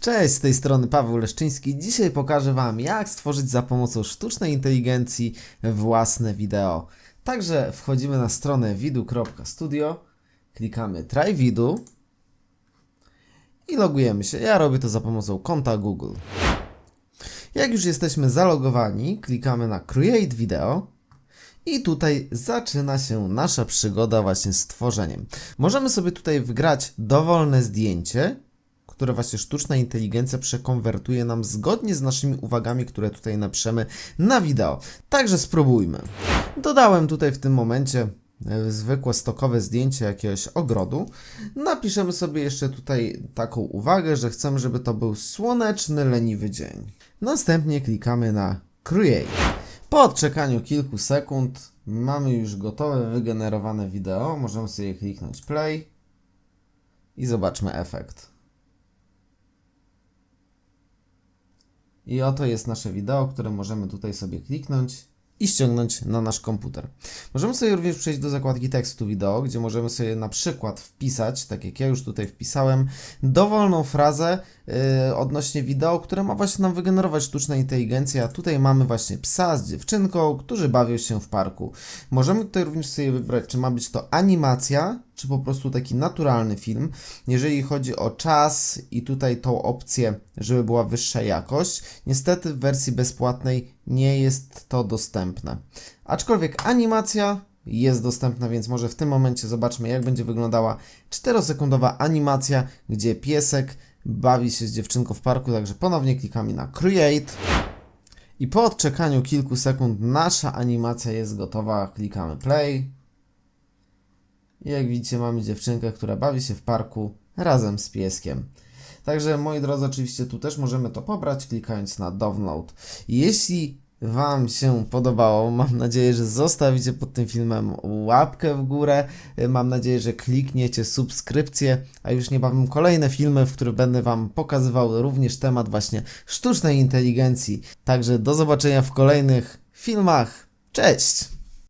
Cześć, z tej strony Paweł Leszczyński. Dzisiaj pokażę Wam, jak stworzyć za pomocą sztucznej inteligencji własne wideo. Także wchodzimy na stronę widu.studio, klikamy Try Vidu i logujemy się. Ja robię to za pomocą konta Google. Jak już jesteśmy zalogowani, klikamy na Create Video i tutaj zaczyna się nasza przygoda właśnie z tworzeniem. Możemy sobie tutaj wygrać dowolne zdjęcie, które właśnie sztuczna inteligencja przekonwertuje nam zgodnie z naszymi uwagami, które tutaj napiszemy na wideo. Także spróbujmy. Dodałem tutaj w tym momencie e, zwykłe stokowe zdjęcie jakiegoś ogrodu. Napiszemy sobie jeszcze tutaj taką uwagę, że chcemy, żeby to był słoneczny, leniwy dzień. Następnie klikamy na Create. Po odczekaniu kilku sekund mamy już gotowe, wygenerowane wideo. Możemy sobie kliknąć play i zobaczmy efekt. I oto jest nasze wideo, które możemy tutaj sobie kliknąć i ściągnąć na nasz komputer. Możemy sobie również przejść do zakładki tekstu wideo, gdzie możemy sobie na przykład wpisać, tak jak ja już tutaj wpisałem, dowolną frazę yy, odnośnie wideo, które ma właśnie nam wygenerować sztuczna inteligencja. Tutaj mamy właśnie psa z dziewczynką, którzy bawią się w parku. Możemy tutaj również sobie wybrać, czy ma być to animacja, czy po prostu taki naturalny film. Jeżeli chodzi o czas i tutaj tą opcję, żeby była wyższa jakość, niestety w wersji bezpłatnej nie jest to dostępne. Aczkolwiek animacja jest dostępna, więc może w tym momencie zobaczmy, jak będzie wyglądała 4-sekundowa animacja, gdzie piesek bawi się z dziewczynką w parku, także ponownie klikamy na Create. I po odczekaniu kilku sekund nasza animacja jest gotowa, klikamy Play. I jak widzicie, mamy dziewczynkę, która bawi się w parku razem z pieskiem. Także moi drodzy, oczywiście tu też możemy to pobrać, klikając na download. Jeśli Wam się podobało, mam nadzieję, że zostawicie pod tym filmem łapkę w górę. Mam nadzieję, że klikniecie subskrypcję, a już niebawem kolejne filmy, w których będę Wam pokazywał również temat właśnie sztucznej inteligencji. Także do zobaczenia w kolejnych filmach. Cześć!